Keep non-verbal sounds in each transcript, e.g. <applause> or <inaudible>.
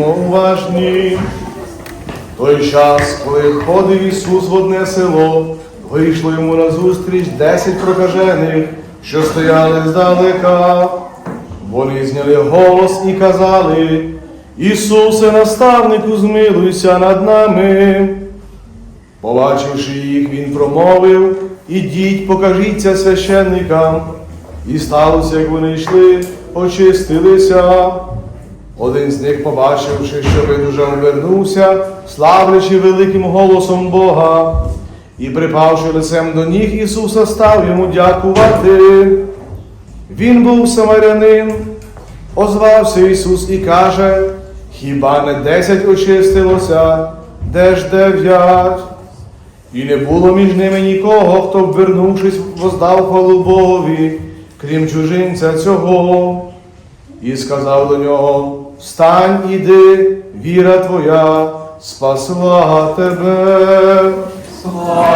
Будьмо уважні. В той час, коли ходив Ісус в одне село, вийшло йому назустріч десять прокажених, що стояли здалека. Вони зняли голос і казали, Ісусе, наставнику, змилуйся над нами. Побачивши їх, він промовив, ідіть, покажіться священникам. І сталося, як вони йшли, очистилися. Один з них, побачивши, що видужав, вернувся, славлячи великим голосом Бога, і, припавши лицем до ніг Ісуса, став йому дякувати. Він був самарянин, озвався Ісус і каже, хіба не десять очистилося, де ж дев'ять? І не було між ними нікого, хто вернувшись, воздав хвалу Богові, крім чужинця цього. І сказав до нього: Встань, іди, віра твоя спасла тебе. Слава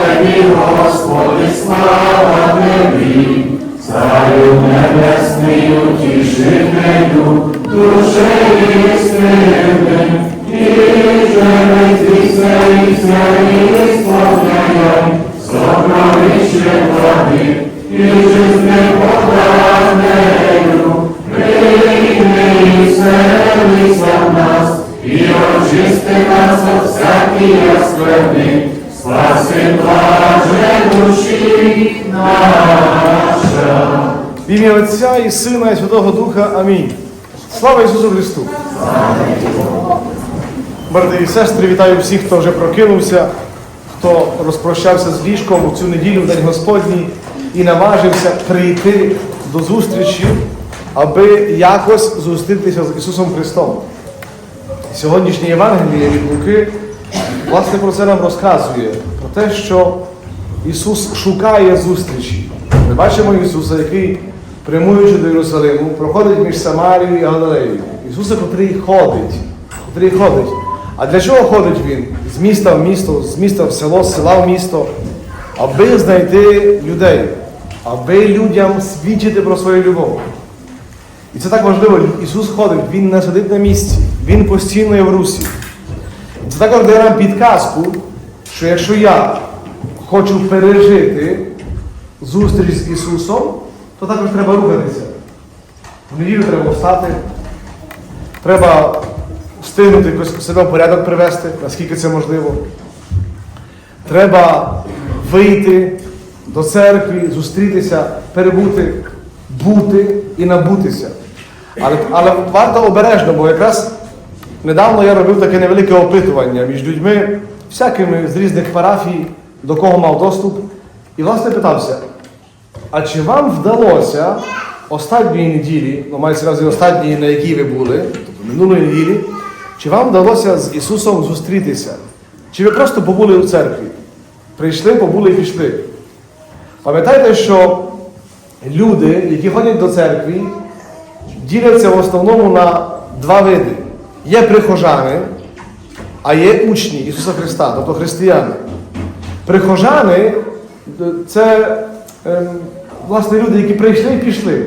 тобі, Господи, слава тобі, Царю небесний, утішителю, душею істинним, і звіселися і Отця і Сина, і Святого Духа. Амінь. Слава Ісусу Христу! Брати і сестри, вітаю всіх, хто вже прокинувся, хто розпрощався з ліжком у цю неділю в День Господній і наважився прийти до зустрічі, аби якось зустрітися з Ісусом Христом. Сьогоднішнє Євангеліє від Луки власне про це нам розказує, про те, що Ісус шукає зустрічі. Ми бачимо Ісуса, який, прямуючи до Єрусалиму, проходить між Самарією і Галилеєю. Ісуса, котрий ходить, котрий ходить. А для чого ходить Він? З міста в місто, з міста в село, з села в місто, аби знайти людей, аби людям свідчити про свою любов. І це так важливо. Ісус ходить, Він не сидить на місці, Він постійно є в русі. Це також дає нам підказку, що якщо я хочу пережити зустріч з Ісусом, то також треба рухатися. В неділю треба встати, треба встигнути якось себе в порядок привести, наскільки це можливо. Треба вийти до церкви, зустрітися, перебути, бути і набутися. Але, але варто обережно, бо якраз недавно я робив таке невелике опитування між людьми, всякими з різних парафій, до кого мав доступ, і власне питався, а чи вам вдалося останньої неділі, ну мається на увазі останньої, на якій ви були, тобто минулої неділі, чи вам вдалося з Ісусом зустрітися? Чи ви просто побули у церкві? Прийшли, побули і пішли. Пам'ятайте, що люди, які ходять до церкви, діляться в основному на два види. Є прихожани, а є учні Ісуса Христа, тобто християни. Прихожани це ем, власне люди, які прийшли і пішли,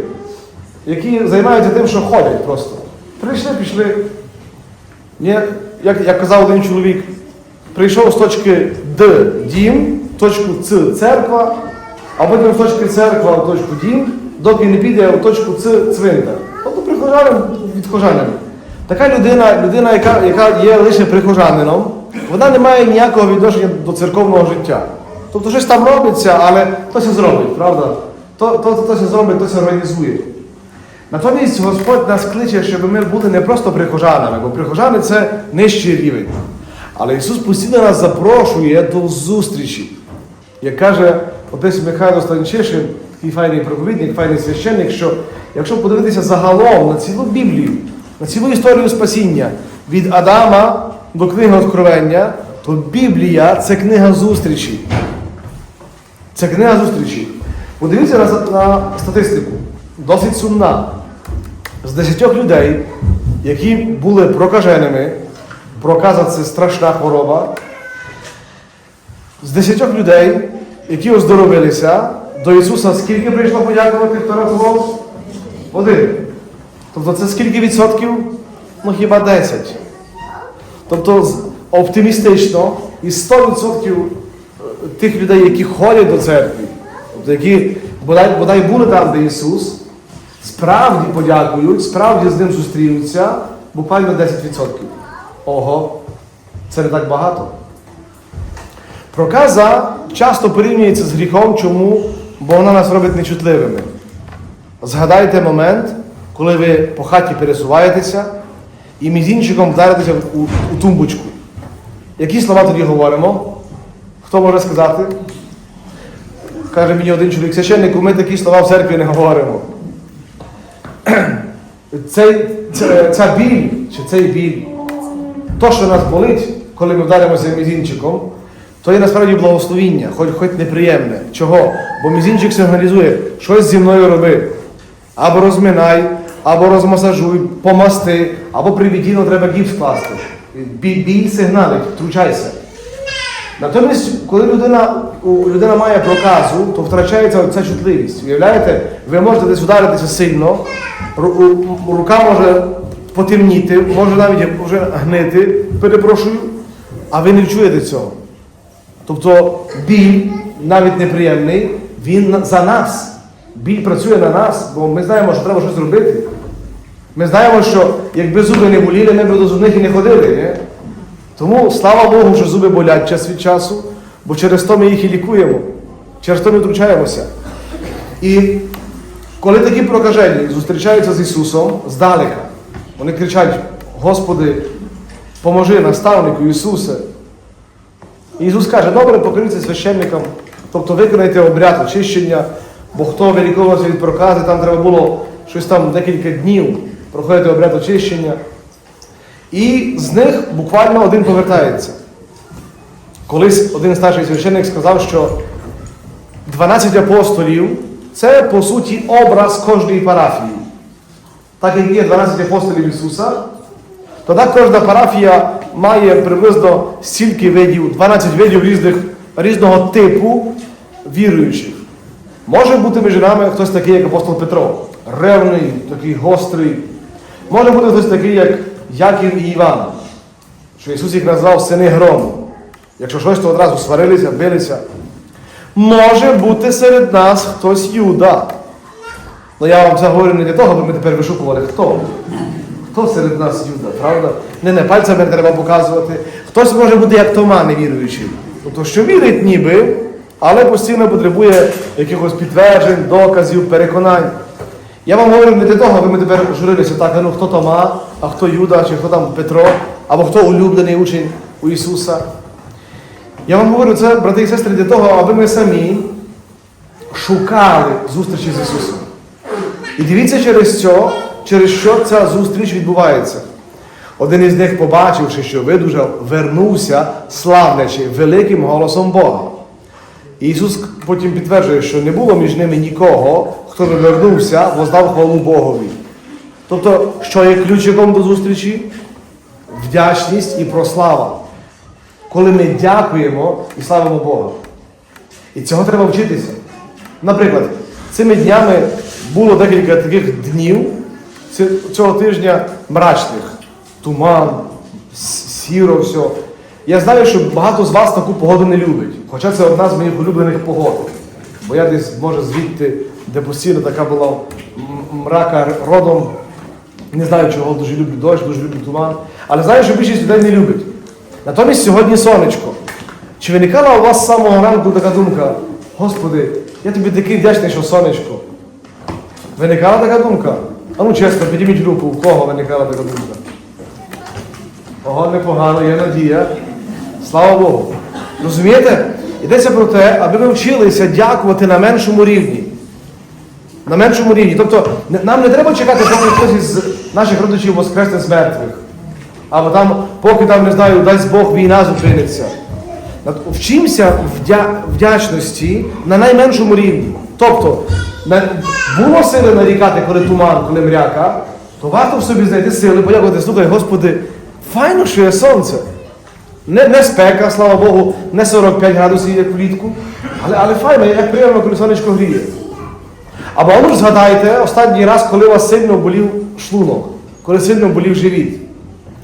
які займаються тим, що ходять просто. Прийшли, пішли. Як, як казав один чоловік, прийшов з точки Д дім, точку Ц церква, а потім з точки церква в точку дім, доки не піде в точку Ц цвинтар. Тобто прихожанин відхожанин. Така людина, людина яка, яка є лише прихожанином, вона не має ніякого відношення до церковного життя. Тобто щось там робиться, але хтось зробить, правда? То, то, то, то зробить, то це організує. Натомість Господь нас кличе, щоб ми були не просто прихожанами, бо прихожани це нижчий рівень. Але Ісус постійно нас запрошує до зустрічі. Як каже отець Михайло Станчишин, такий файний проповідник, файний священник, що якщо подивитися загалом на цілу Біблію, на цілу історію спасіння від Адама до книги Откровення, то Біблія це книга зустрічі. Це книга зустрічі. Подивіться на, на статистику. Досить сумна. З десятьох людей, які були прокаженими, проказа це страшна хвороба. З десятьох людей, які оздоровилися, до Ісуса скільки прийшло подякувати, хто рахував? Один. Тобто це скільки відсотків? Ну хіба 10. Тобто оптимістично із 100% тих людей, які ходять до церкви, які бодай, бодай були там, де Ісус, справді подякують, справді з ним зустрінуться, буквально 10%. Ого, це не так багато. Проказа часто порівнюється з гріхом, чому? Бо вона нас робить нечутливими. Згадайте момент, коли ви по хаті пересуваєтеся і мізінчиком вдаритеся у, у тумбочку. Які слова тоді говоримо? Хто може сказати? Каже мені один чоловік, священнику, ми такі слова в церкві не говоримо. <clears throat> Цей, ця, ця біль, чи цей біль, то, що нас болить, коли ми вдаримося мізінчиком, то є насправді благословіння, хоч, хоч неприємне. Чого? Бо мізінчик сигналізує, щось зі мною роби. Або розминай, або розмасажуй, помасти, або при віддіну треба гіпс класти. Біль сигналить, втручайся. Натомість, коли людина, людина має проказу, то втрачається ця чутливість. Уявляєте, ви можете десь вдаритися сильно, рука може потемніти, може навіть вже гнити, перепрошую, а ви не чуєте цього. Тобто біль, навіть неприємний, він за нас. Біль працює на нас, бо ми знаємо, що треба щось робити. Ми знаємо, що якби зуби не боліли, ми б до зубних і не ходили. Ні? Тому слава Богу, що зуби болять час від часу, бо через то ми їх і лікуємо, через то ми втручаємося. І коли такі прокажені зустрічаються з Ісусом здалека, вони кричать: Господи, поможи наставнику Ісусе. І Ісус каже, добре, покоріться священникам, тобто виконайте обряд очищення, бо хто виліковувався від прокази, там треба було щось там декілька днів проходити обряд очищення. І з них буквально один повертається. Колись один старший священник сказав, що 12 апостолів це по суті образ кожної парафії. Так як є 12 апостолів Ісуса, то так кожна парафія має приблизно стільки видів, 12 видів різних, різного типу віруючих. Може бути між нами хтось такий, як апостол Петро, ревний, такий гострий. Може бути хтось такий, як Яків і Іван, що Ісус їх назвав сини грому. Якщо щось, то одразу сварилися, билися. Може бути серед нас хтось Юда. Ну я вам це говорю не для того, аби ми тепер вишукували хто. Хто серед нас Юда, правда? Не, не пальцями треба показувати. Хтось може бути як Тома невіруючий. Тобто, що вірить ніби, але постійно потребує якихось підтверджень, доказів, переконань. Я вам говорю не для того, аби ми тепер журилися так, ну хто Тома, а хто Юда, чи хто там Петро, або хто улюблений учень у Ісуса. Я вам говорю це, брати і сестри, для того, аби ми самі шукали зустрічі з Ісусом. І дивіться через що, через що ця зустріч відбувається. Один із них, побачивши, що видужав, вернувся, славлячи великим голосом Бога. І Ісус потім підтверджує, що не було між ними нікого, хто не вернувся, воздав хвалу Богові. Тобто, що є ключиком до зустрічі? Вдячність і прослава. Коли ми дякуємо і славимо Бога. І цього треба вчитися. Наприклад, цими днями було декілька таких днів цього тижня мрачних. Туман, сіро, все. Я знаю, що багато з вас таку погоду не любить. Хоча це одна з моїх улюблених погод. Бо я десь, може, звідти, де постійно така була мрака родом. Не знаю, чого дуже люблю дощ, дуже люблю туман. Але знаю, що більшість людей не любить. Натомість сьогодні сонечко. Чи виникала у вас з самого ранку така думка, Господи, я тобі такий вдячний, що сонечко. Виникала така думка? А ну чесно, підійміть руку, у кого виникала така думка? Ого, непогано, є надія. Слава Богу. Розумієте? Йдеться про те, аби ми вчилися дякувати на меншому рівні. На меншому рівні. Тобто нам не треба чекати, поки хтось із наших родичів воскресне з мертвих. Або там, поки там, не знаю, дасть Бог війна зупиниться. Вчимося вдя- вдячності на найменшому рівні. Тобто, на- було сили нарікати, коли туман, коли мряка, то варто в собі знайти сили, подякувати, слухай, Господи, файно, що є сонце. Не, не спека, слава Богу, не 45 градусів, як влітку, але, але файно, як приємно, коли сонечко гріє. Або ну згадайте останній раз, коли у вас сильно болів шлунок, коли сильно болів живіт.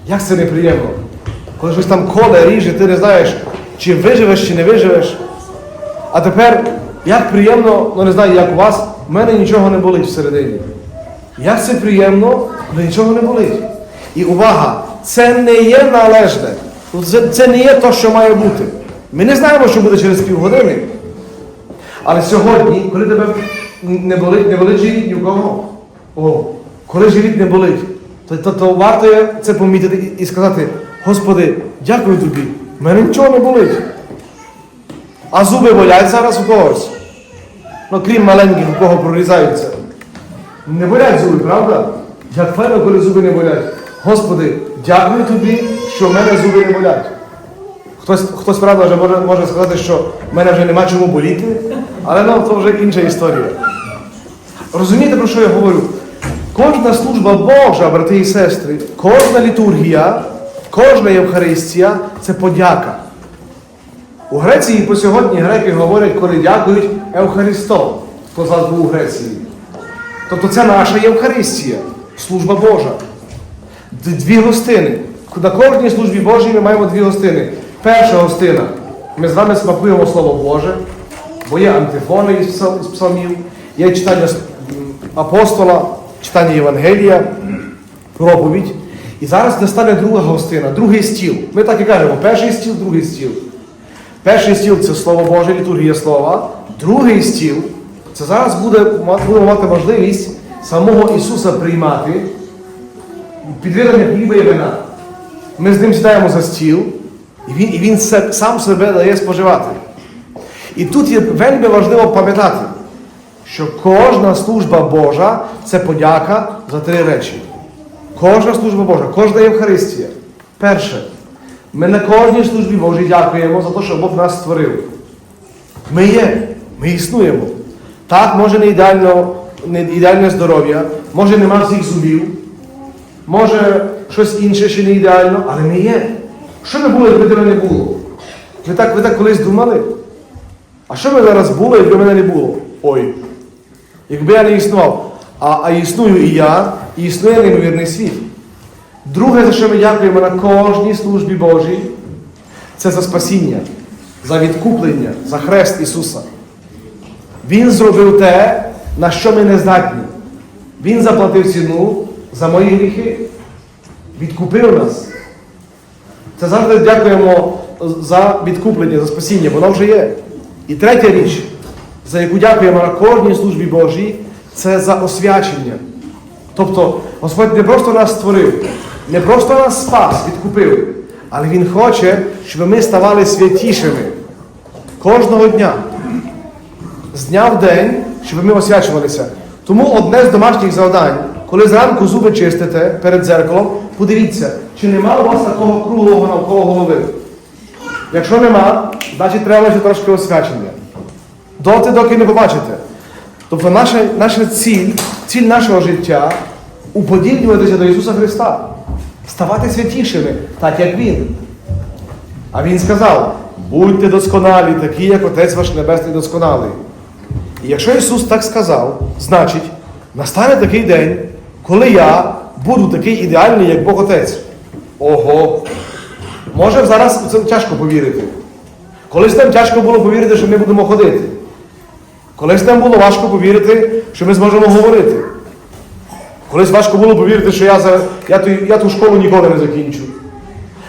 Як це неприємно? Коли щось там коле, ріже, ти не знаєш, чи виживеш, чи не виживеш. А тепер, як приємно, ну не знаю, як у вас, в мене нічого не болить всередині. Як це приємно, коли нічого не болить. І увага, це не є належне. Це не є те, що має бути. Ми не знаємо, що буде через півгодини. Але сьогодні, коли тебе не болить, не болить живіт ні в кого. О, коли живіт не болить, то, то, то варто це помітити і, і сказати, Господи, дякую тобі, в мене нічого не болить. А зуби болять зараз у когось. Ну, крім маленьких, у кого прорізаються. Не болять зуби, правда? Як файно, коли зуби не болять. Господи, дякую тобі, що в мене зуби не болять. Хтось, хтось правда, вже може, може сказати, що в мене вже нема чому боліти, але ну, то вже інша історія. Розумієте, про що я говорю? Кожна служба Божа, брати і сестри, кожна літургія, кожна Євхаристія це подяка. У Греції по сьогодні греки говорять, коли дякують Евхаристом, хто з у Греції. Тобто це наша Євхаристія, служба Божа. Дві гостини. На кожній службі Божій ми маємо дві гостини. Перша гостина. Ми з вами смакуємо Слово Боже, бо є антифони із псал- псалмів, є читання апостола, читання Євангелія, проповідь. І зараз настане друга гостина, другий стіл. Ми так і кажемо, перший стіл, другий стіл. Перший стіл це Слово Боже, літургія слова. Другий стіл це зараз буде, будемо мати можливість самого Ісуса приймати підведення хліба і вина. Ми з ним сідаємо за стіл, і він, і він сам себе дає споживати. І тут є вельми важливо пам'ятати, що кожна служба Божа це подяка за три речі. Кожна служба Божа, кожна Євхаристія. Перше, ми на кожній службі Божій дякуємо за те, що Бог нас створив. Ми є, ми існуємо. Так, може не ідеально, не ідеальне здоров'я, може нема всіх зубів, може щось інше ще не ідеально, але ми є. Що би було, якби тебе не було? Ви так, ви так колись думали? А що би зараз було, якби мене не було? Ой. Якби я не існував. А, а існую і я, і існує неймовірний світ. Друге, за що ми дякуємо на кожній службі Божій, це за спасіння, за відкуплення, за хрест Ісуса. Він зробив те, на що ми не здатні. Він заплатив ціну за мої гріхи, відкупив нас. Це завжди дякуємо за відкуплення, за спасіння, воно вже є. І третя річ, за яку дякуємо на кожній службі Божій, це за освячення. Тобто Господь не просто нас створив, не просто нас спас, відкупив, але Він хоче, щоб ми ставали святішими кожного дня. З дня в день, щоб ми освячувалися. Тому одне з домашніх завдань, коли зранку зуби чистите перед дзеркалом, подивіться, чи нема у вас такого круглого навколо голови. Якщо нема, значить треба ще трошки освячення. Доти, доки не побачите. Тобто наша, наша ціль, ціль нашого життя уподібнюватися до Ісуса Христа, ставати святішими, так як Він. А Він сказав: будьте досконалі, такі, як Отець ваш Небесний досконалий. І якщо Ісус так сказав, значить, настане такий день, коли я буду такий ідеальний, як Бог Отець. Ого! Може зараз це тяжко повірити. Колись нам тяжко було повірити, що ми будемо ходити. Колись нам було важко повірити, що ми зможемо говорити. Колись важко було повірити, що я, за, я, ту, я ту школу ніколи не закінчу.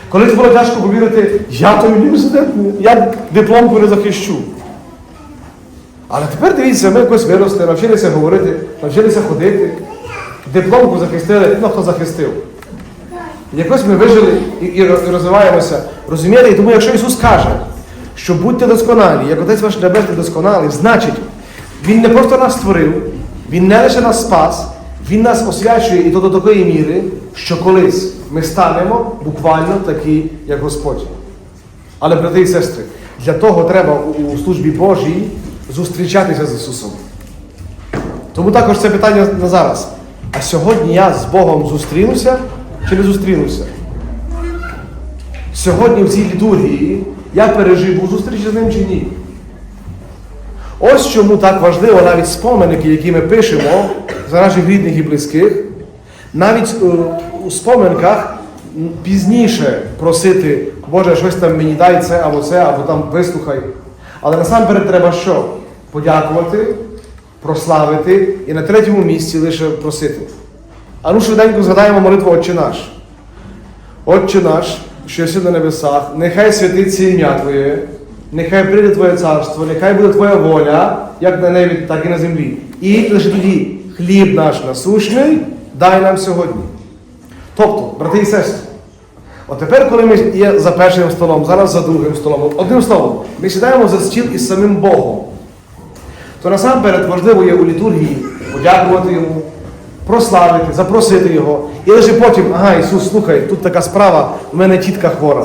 Колись було тяжко повірити, я той університет, я дипломку не захищу. Але тепер дивіться, ми якось виросли, навчилися говорити, навчилися ходити, дипломку захистили, ну хто захистив. Якось ми вижили і, і розвиваємося. Розумієте? І тому, якщо Ісус каже, що будьте досконалі, як Отець ваш Небесний досконалий, значить, Він не просто нас створив, Він не лише нас спас, Він нас освячує і то до такої міри, що колись ми станемо буквально такі, як Господь. Але, брати і сестри, для того треба у службі Божій зустрічатися з Ісусом. Тому також це питання на зараз. А сьогодні я з Богом зустрінуся чи не зустрінуся? Сьогодні в цій літургії я переживу зустріч з ним чи ні? Ось чому так важливо навіть споменики, які ми пишемо за наших рідних і близьких, навіть е, у споменках пізніше просити, Боже, щось там мені дай це або це, або там вислухай. Але насамперед треба що? Подякувати, прославити і на третьому місці лише просити. А ну швиденько згадаємо молитву Отче наш. Отче наш, що єси на небесах, нехай святиться ім'я Твоє, нехай прийде Твоє царство, нехай буде Твоя воля, як на небі, так і на землі. І лише тоді хліб наш насущний дай нам сьогодні. Тобто, брати і сестри, от тепер, коли ми є за першим столом, зараз за другим столом, одним словом, ми сідаємо за стіл із самим Богом, то насамперед важливо є у літургії подякувати йому, прославити, запросити його. І лише потім, ага, Ісус, слухай, тут така справа, в мене тітка хвора.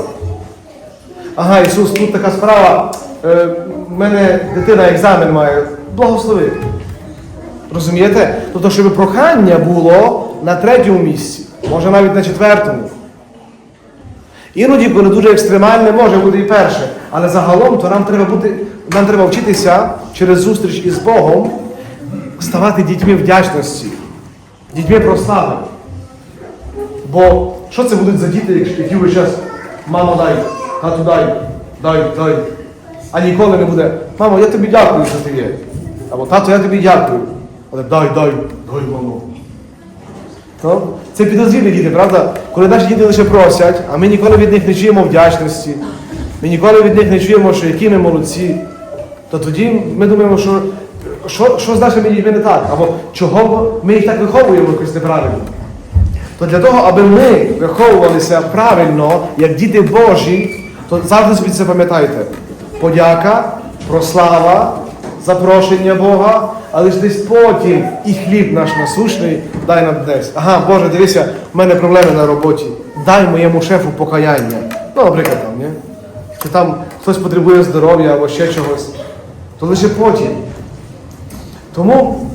Ага, Ісус, тут така справа, е, в мене дитина екзамен має. Благослови. Розумієте? Тобто, щоб прохання було на третьому місці, може навіть на четвертому. Іноді, коли дуже екстремальне, може бути і перше. Але загалом то нам треба бути, нам треба вчитися через зустріч із Богом ставати дітьми вдячності, дітьми прослави. Бо що це будуть за діти, які ви зараз, мамо, дай, тату дай, дай, дай. А ніколи не буде, мамо, я тобі дякую, що ти є. Або тато, я тобі дякую. Але дай, дай, дай, мамо. То? Це підозрілі діти, правда? Коли наші діти лише просять, а ми ніколи від них не чуємо вдячності, ми ніколи від них не чуємо, що які ми молодці, то тоді ми думаємо, що, що, що з нашими дітьми не так, або чого ми їх так виховуємо якось неправильно. То для того, аби ми виховувалися правильно, як діти Божі, то завжди собі це пам'ятайте. Подяка, прослава, запрошення Бога, але ж десь потім і хліб наш насущний дай нам десь. Ага, Боже, дивися, в мене проблеми на роботі. Дай моєму шефу покаяння. Ну, наприклад, там, ні? Чи там хтось потребує здоров'я або ще чогось, то лише потім. Тому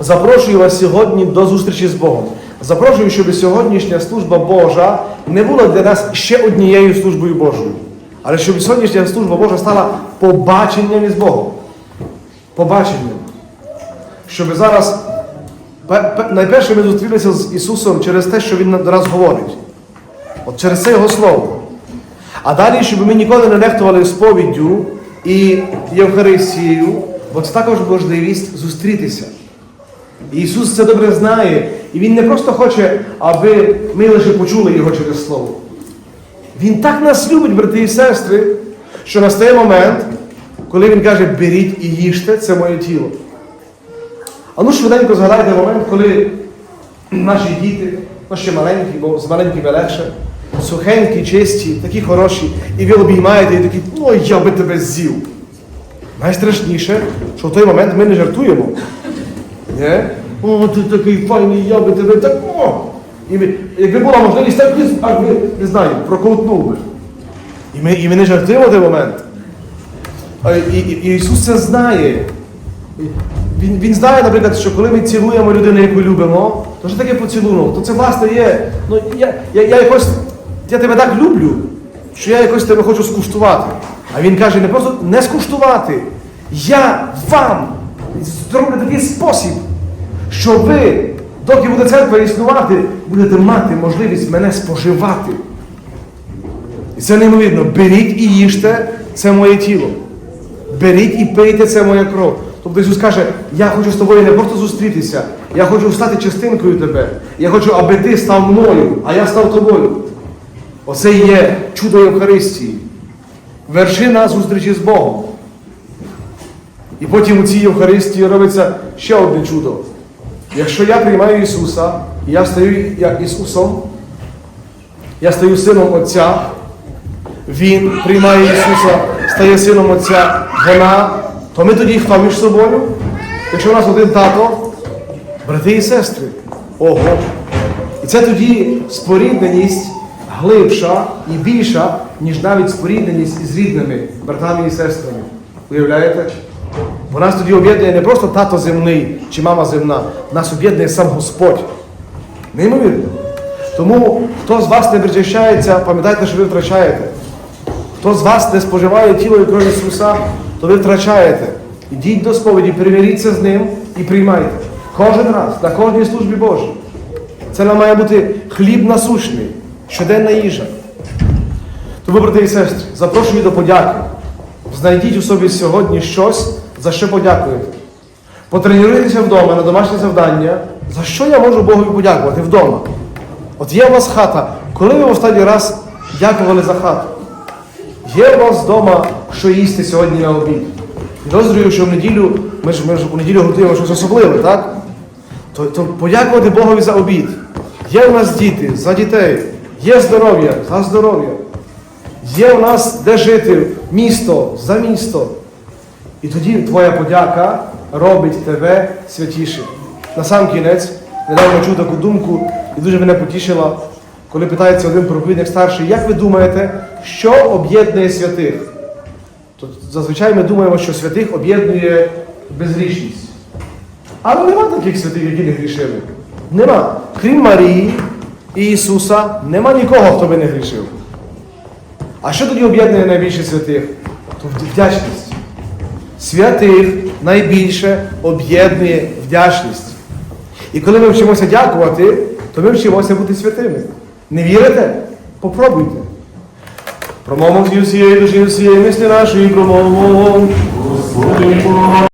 запрошую вас сьогодні до зустрічі з Богом. Запрошую, щоб сьогоднішня служба Божа не була для нас ще однією службою Божою, але щоб сьогоднішня служба Божа стала побаченням із Богом. Побаченням. Щоб зараз пе- пе- найперше ми зустрілися з Ісусом через те, що Він до нас говорить. От через це Його Слово. А далі, щоб ми ніколи не нехтували сповіддю і Євхаристією, бо це також можливість зустрітися. І Ісус це добре знає, і Він не просто хоче, аби ми лише почули Його через Слово. Він так нас любить, брати і сестри, що настає момент, коли Він каже, беріть і їжте, це моє тіло. А ну швиденько згадайте момент, коли наші діти, ну ще маленькі, бо з маленькими легше, сухенькі, чисті, такі хороші, і ви обіймаєте і такі, ну я би тебе з'їв. Найстрашніше, що в той момент ми не жартуємо. Ні? О, ти такий файний, я би тебе так. О! І ми, якби була можливість, так би, не знаю, проковтнув би. І ми, і ми не жартуємо той момент. А, і, і Ісус це знає. Він, він знає, наприклад, що коли ми цілуємо людину, яку любимо, то що таке поцілунок? То це власне є. Ну, я, я, я якось, я тебе так люблю, що я якось тебе хочу скуштувати. А він каже, не просто не скуштувати. Я вам зроблю такий спосіб, що ви, доки буде церква існувати, будете мати можливість мене споживати. І це неймовірно. Беріть і їжте, це моє тіло. Беріть і пийте, це моя кров. Тобто Ісус каже, я хочу з тобою не просто зустрітися, я хочу стати частинкою тебе. Я хочу, аби ти став мною, а я став тобою. Оце і є чудо Євхаристії. Вершина зустрічі з Богом. І потім у цій Євхаристії робиться ще одне чудо. Якщо я приймаю Ісуса, і я стаю Ісусом, я стаю сином Отця, Він приймає Ісуса, стає сином Отця, вона, то ми тоді хто між собою? Якщо у нас один тато, брати і сестри. Ого. І це тоді спорідненість глибша і більша, ніж навіть спорідненість із рідними братами і сестрами. Уявляєте? Бо нас тоді об'єднує не просто тато земний чи мама земна, нас об'єднує сам Господь. Неймовірно. Тому хто з вас не причащається, пам'ятайте, що ви втрачаєте. Хто з вас не споживає тіло і кров Ісуса, то ви втрачаєте. Ідіть до сповіді, примиріться з ним і приймайте. Кожен раз, на кожній службі Божій. Це нам має бути хліб насущний, щоденна їжа. Тому, брати і сестри, запрошую до подяки. Знайдіть у собі сьогодні щось, за що подякуєте. Потренуйтеся вдома на домашнє завдання. За що я можу Богові подякувати вдома? От є у вас хата. Коли ви в останній раз дякували за хату? Є у вас вдома, що їсти сьогодні на обід? Підозрюю, що в неділю, ми ж, ми ж у неділю готуємо щось особливе, так? То, то подякувати Богові за обід. Є у нас діти, за дітей, є здоров'я, за здоров'я. Є у нас де жити, місто, за місто. І тоді твоя подяка робить тебе святішим. На сам кінець, недавно чув таку думку і дуже мене потішила, коли питається один проповідник старший, як ви думаєте, що об'єднує святих? То зазвичай ми думаємо, що святих об'єднує безгрішність. Але нема таких святих, які не грішили. Нема. Крім Марії і Ісуса, нема нікого, хто би не грішив. А що тоді об'єднує найбільше святих? То вдячність. Святих найбільше об'єднує вдячність. І коли ми вчимося дякувати, то ми вчимося бути святими. Не вірите? Попробуйте. Промовимо всієї душі, всієї мислі нашої, Бог